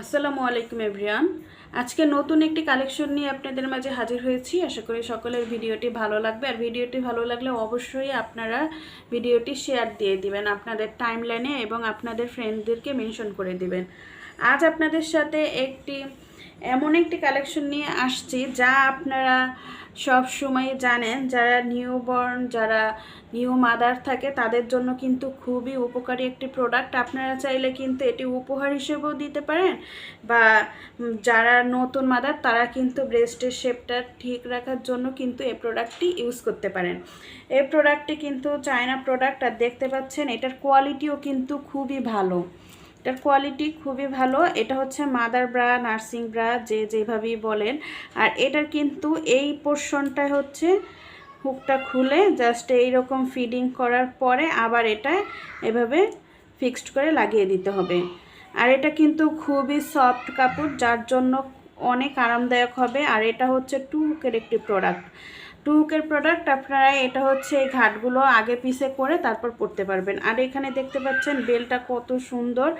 আসসালামু আলাইকুম এভরিয়ান আজকে নতুন একটি কালেকশন নিয়ে আপনাদের মাঝে হাজির হয়েছি। আশা করি সকলের ভিডিওটি ভালো লাগবে। আর ভিডিওটি ভালো লাগলে অবশ্যই আপনারা ভিডিওটি শেয়ার দিয়ে দিবেন, আপনাদের টাইমলাইনে এবং আপনাদের ফ্রেন্ডদেরকে মেনশন করে দিবেন। আজ আপনাদের সাথে একটি এমন একটি কালেকশন নিয়ে আসছি যা আপনারা সব সময় জানেন, যারা নিউবর্ন যারা নিউ মাদার থাকে, তাদের জন্য কিন্তু খুবই উপকারী একটি প্রোডাক্ট আপনারা চাইলে কিন্তু এটি উপহার হিসেবেও দিতে পারেন বা যারা নতুন মাদার তারা কিন্তু ব্রেস্টের শেপটা ঠিক রাখার জন্য কিন্তু এই প্রোডাক্টটি ইউজ করতে পারেন। এই প্রোডাক্টটি কিন্তু চায়না প্রোডাক্ট আর দেখতে পাচ্ছেন এটার কোয়ালিটিও কিন্তু খুবই ভালো। এটার কোয়ালিটি খুবই ভালো। এটা হচ্ছে মাদার ব্রা নার্সিং ব্রা যে যেভাবেই বলেন। আর এটার কিন্তু এই পোর্শনটা হচ্ছে হুকটা খুলে জাস্ট এইরকম ফিডিং করার পরে আবার এটা এভাবে ফিক্সড করে লাগিয়ে দিতে হবে। আর এটা কিন্তু খুবই সফট কাপড়, যার জন্য অনেক আরামদায়ক হবে। আর এটা হচ্ছে টু হুকের একটি প্রোডাক্ট টু হুকের প্রোডাক্ট আপনারা এটা হচ্ছে এই ঘাটগুলো আগে পিসে করে তারপর পরতে পারবেন। আর এখানে দেখতে পাচ্ছেন বেলটা কত সুন্দর।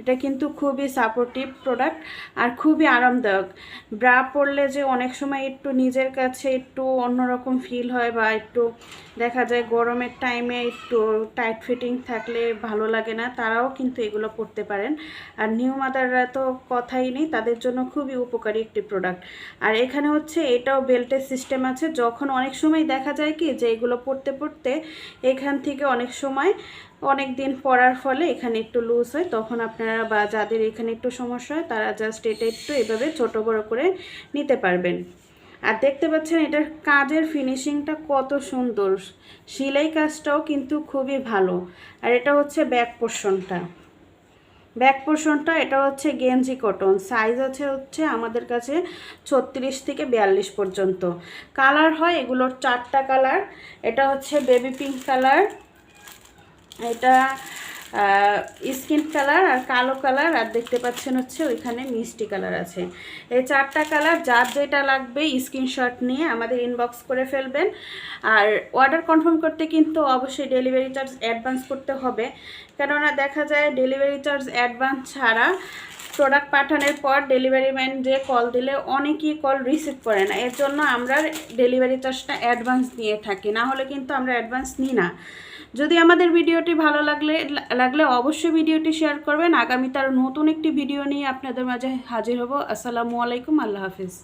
এটা কিন্তু খুবই সাপোর্টিভ প্রোডাক্ট আর খুবই আরামদায়ক। ব্রা পরলে যে অনেক সময় একটু নিজের কাছে একটু অন্যরকম ফিল হয় বা একটু দেখা যায় গরমের টাইমে একটু টাইট ফিটিং থাকলে ভালো লাগে না, তারাও কিন্তু এগুলো পরতে পারেন। আর নিউ মাদাররা তো কথাই নেই, তাদের জন্য খুবই উপকারী একটি প্রোডাক্ট আর এখানে হচ্ছে এটাও বেল্টের সিস্টেম আছে, যখন অনেক সময় দেখা যায় কি যে এগুলো পড়তে পড়তে এখান থেকে অনেক সময় অনেক দিন পরার ফলে এখানে একটু লুজ হয়। তখন আপনারা বা যাদের এখানে একটু সমস্যা হয়, তারা জাস্ট এটা একটু এভাবে ছোট বড় করে নিতে পারবেন। আর দেখতে পাচ্ছেন এটার কাজের ফিনিশিংটা কত সুন্দর। সেলাই কাজটাও কিন্তু খুবই ভালো। আর এটা হচ্ছে ব্যাক পোর্শনটা ব্যাক পোর্শনটা, এটা হচ্ছে গেঞ্জি কটন। সাইজ আছে হচ্ছে আমাদের কাছে ছত্রিশ থেকে বিয়াল্লিশ পর্যন্ত। কালার হয় এগুলোর চারটা কালার এটা হচ্ছে বেবি পিঙ্ক কালার এটা স্কিন কালার আর কালো কালার আর দেখতে পাচ্ছেন হচ্ছে ওইখানে মিষ্টি কালার আছে। এই চারটা কালার যার যেটা লাগবে স্ক্রিনশট নিয়ে আমাদের ইনবক্স করে ফেলবেন। আর অর্ডার কনফার্ম করতে কিন্তু অবশ্যই ডেলিভারি চার্জ অ্যাডভান্স করতে হবে। কেননা দেখা যায় ডেলিভারি চার্জ অ্যাডভান্স ছাড়া প্রোডাক্ট পাঠানোর পর ডেলিভারি ম্যান যে কল দিলে অনেকেই কল রিসিভ করে না। এর জন্য আমরা ডেলিভারি চার্জটা অ্যাডভান্স নিয়ে থাকি, না হলে কিন্তু আমরা অ্যাডভান্স নিই না। যদি আমাদের ভিডিওটি ভালো লাগলে লাগলে অবশ্যই ভিডিওটি শেয়ার করবেন। আগামী তার নতুন একটি ভিডিও নিয়ে আপনাদের মাঝে হাজির হব। আসসালামু আলাইকুম, আল্লাহ হাফিজ।